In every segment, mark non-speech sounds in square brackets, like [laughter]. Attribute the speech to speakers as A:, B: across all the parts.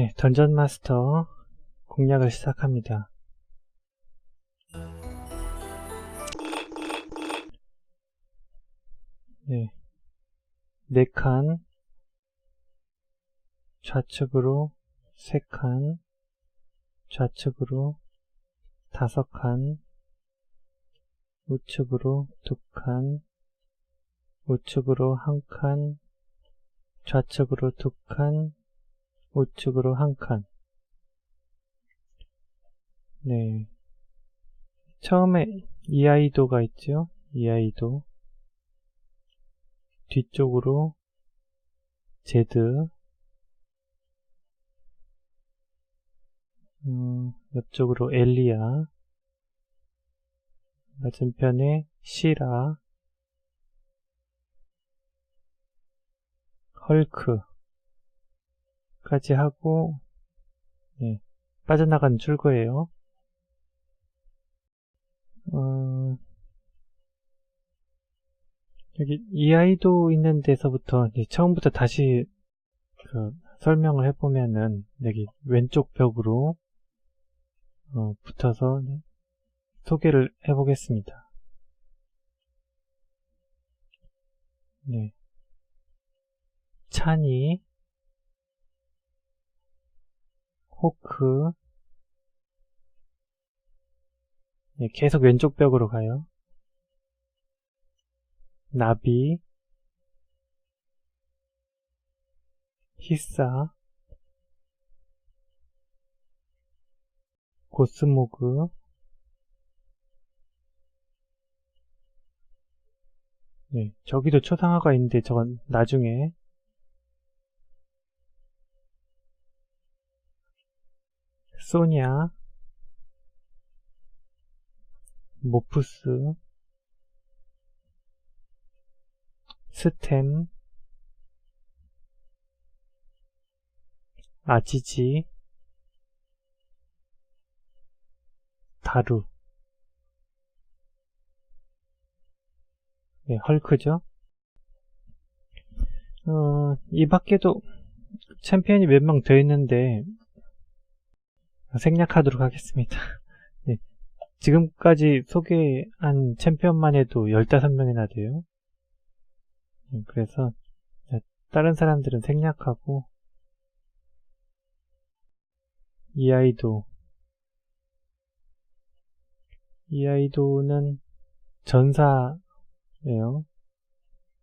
A: 네, 던전 마스터 공략을 시작합니다. 네, 네 칸, 좌측으로 세 칸, 좌측으로 다섯 칸, 우측으로 두 칸, 우측으로 한 칸, 좌측으로 두 칸, 우측으로 한 칸. 네. 처음에 이 아이도가 있죠? 이 아이도. 뒤쪽으로 제드. 음, 옆쪽으로 엘리아. 맞은편에 시라. 헐크. 까지 하고 네, 빠져나간 출구예요. 어, 여기 이 아이도 있는 데서부터 처음부터 다시 그 설명을 해보면은 여기 왼쪽 벽으로 어, 붙어서 소개를 해보겠습니다. 네. 찬이 호크. 네, 계속 왼쪽 벽으로 가요. 나비. 히사 고스모그. 네, 저기도 초상화가 있는데 저건 나중에 소냐, 모프스, 스템, 아지지, 다루, 네, 헐크죠. 어, 이 밖에도 챔피언이 몇 명 더 있는데 생략하도록 하겠습니다. [laughs] 네. 지금까지 소개한 챔피언만 해도 15명이나 돼요. 네, 그래서 다른 사람들은 생략하고 이 아이도 이 아이도는 전사예요.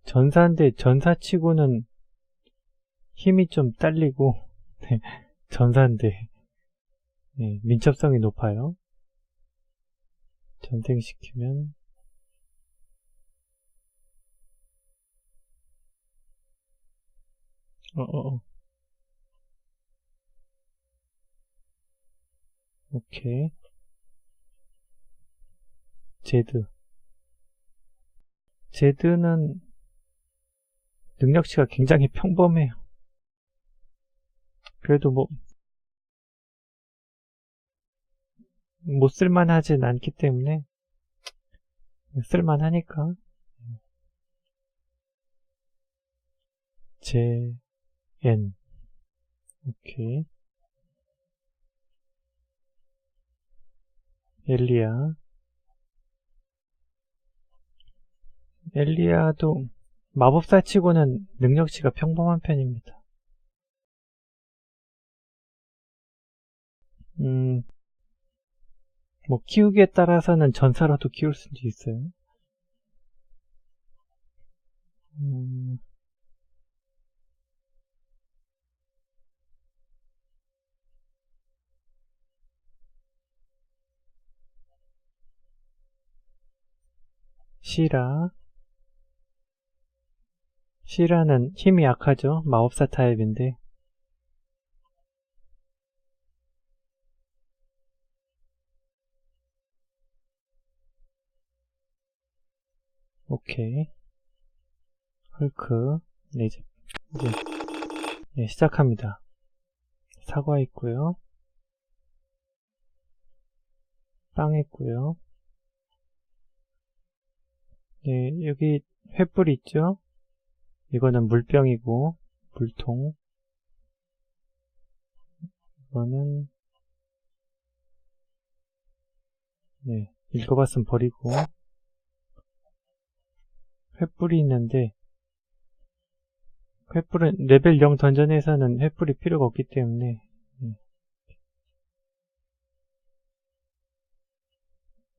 A: 전사인데 전사치고는 힘이 좀 딸리고 [laughs] 네, 전사인데 네, 민첩성이 높아요. 전생시키면 어어어 어. 오케이 제드 제드는 능력치가 굉장히 평범해요. 그래도 뭐 못 쓸만하진 않기 때문에 쓸만하니까. 제 n. 오케이. 엘리아 엘리아도 마법사 치고는 능력치가 평범한 편입니다. 음, 뭐 키우기에 따라서는 전사라도 키울 수도 있어요. 음... 시라 시라는 힘이 약하죠. 마법사 타입인데 오케이. 헐크. 네, 이제, 이제, 네, 시작합니다. 사과 있고요. 빵 있고요. 네, 여기 횃불 있죠? 이거는 물병이고, 물통. 이거는 네, 읽어봤으면 버리고 횃불이 있는데 횃불은 레벨 0 던전에서는 횃불이 필요가 없기 때문에 네.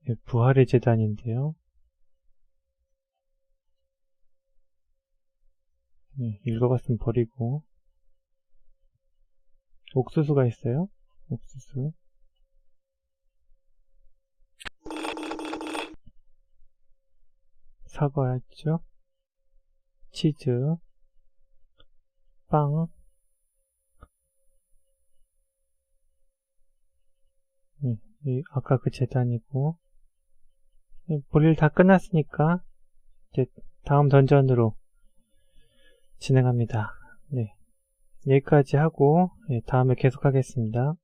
A: 네, 부활의 재단인데요. 네, 읽어봤으면 버리고 옥수수가 있어요. 옥수수 사과였죠. 치즈 빵 네, 이 아까 그 재단이고 네, 볼일 다 끝났으니까 이제 다음 던전으로 진행합니다. 네. 여기까지 하고 예, 다음에 계속하겠습니다.